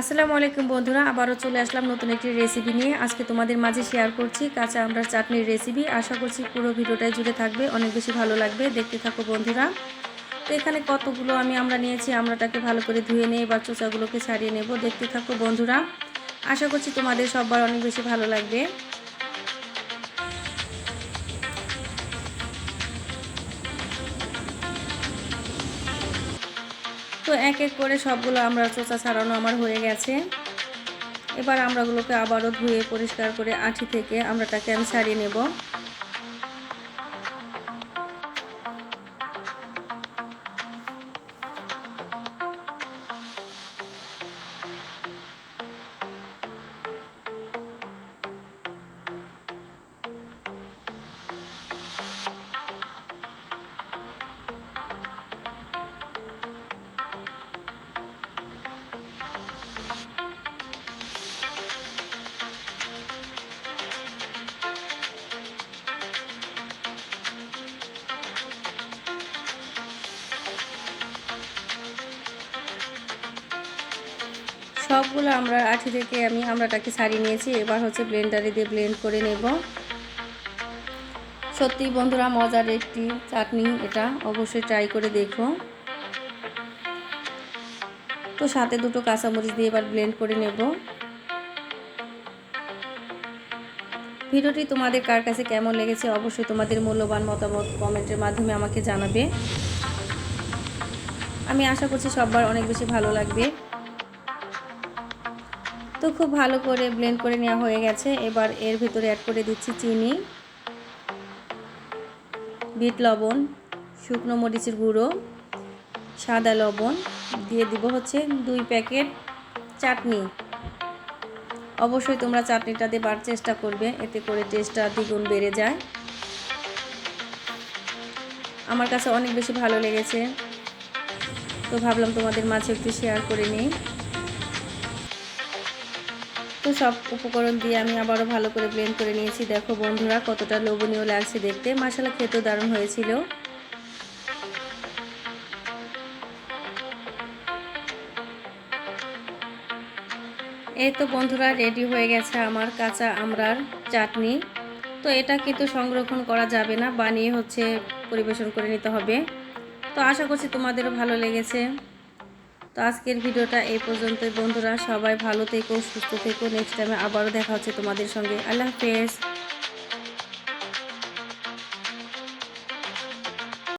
আসসালামু আলাইকুম বন্ধুরা, আবারও চলে আসলাম নতুন একটি রেসিপি নিয়ে। আজকে তোমাদের মাঝে শেয়ার করছি কাঁচা আমড়ার চাটনির রেসিপি আশা করছি পুরো ভিডিওটাই জুড়ে থাকবে, অনেক বেশি ভালো লাগবে। দেখতে থাকো বন্ধুরা। তো এখানে কতগুলো আমি আমরা নিয়েছি আমরাটাকে ভালো করে ধুয়ে নিয়ে এবার চোচাগুলোকে ছাড়িয়ে নেব। দেখতে থাকো বন্ধুরা। আশা করছি তোমাদের সবার অনেক বেশি ভালো লাগবে। তো এক এক করে সবগুলো আমরা চোচা ছাড়ানো আমার হয়ে গেছে। এবার আমরাগুলোকে আবারও ধুয়ে পরিষ্কার করে আঠি থেকে আমরাটাকে আমি ছাড়িয়ে নেব। সবগুলো আমরা আঠি থেকে আমি আমরাটাকে ছাড়িয়ে নিয়েছি। এবার হচ্ছে ব্লেন্ডারে দিয়ে ব্লেন্ড করে নেব। সত্যি বন্ধুরা, মজার একটি চাটনি এটা। অবশ্যই ট্রাই করে দেখো। তো সাথে দুটো কাঁচামরিচ দিয়ে এবার ব্লেন্ড করে নেব। ভিডিওটি তোমাদের কার কাছে কেমন লেগেছে অবশ্যই তোমাদের মূল্যবান মতামত কমেন্টের মাধ্যমে আমাকে জানাবে। আমি আশা করছি সবার অনেক বেশি ভালো লাগবে। তো খুব ভালো করে ব্লেন্ড করে নেওয়া হয়ে গেছে। এবার এর ভিতরে অ্যাড করে দিচ্ছি চিনি, বিট লবণ, শুকনো মরিচের গুঁড়ো, সাদা লবণ, দিয়ে দিব হচ্ছে দুই প্যাকেট চাটনি। অবশ্যই তোমরা চাটনিটা দেবার চেষ্টা করবে, এতে করে টেস্টটা দ্বিগুণ বেড়ে যায়। আমার কাছে অনেক বেশি ভালো লেগেছে। তো ভাবলাম তোমাদের মাঝে একটু শেয়ার করে নিই। তো সব উপকরণ দিয়ে আমি আবারও ভালো করে ব্লেন্ড করে নিয়েছি। দেখো বন্ধুরা, কতটা লোভনীয় লাগছে দেখতে। মশলা খেতেও দারুণ হয়েছিল। এই তো বন্ধুরা রেডি হয়ে গেছে আমার কাঁচা আমরার চাটনি। তো এটা কিন্তু সংরক্ষণ করা যাবে না, বানিয়ে হচ্ছে পরিবেশন করে নিতে হবে। তো আশা করছি তোমাদেরও ভালো লেগেছে। তো আজকের ভিডিওটা এই পর্যন্তই, বন্ধুরা। সবাই ভালো থেকো, সুস্থ থেকো। নেক্সট টাইমে আবারও দেখা হচ্ছে তোমাদের সঙ্গে। আল্লাহ হাফেজ।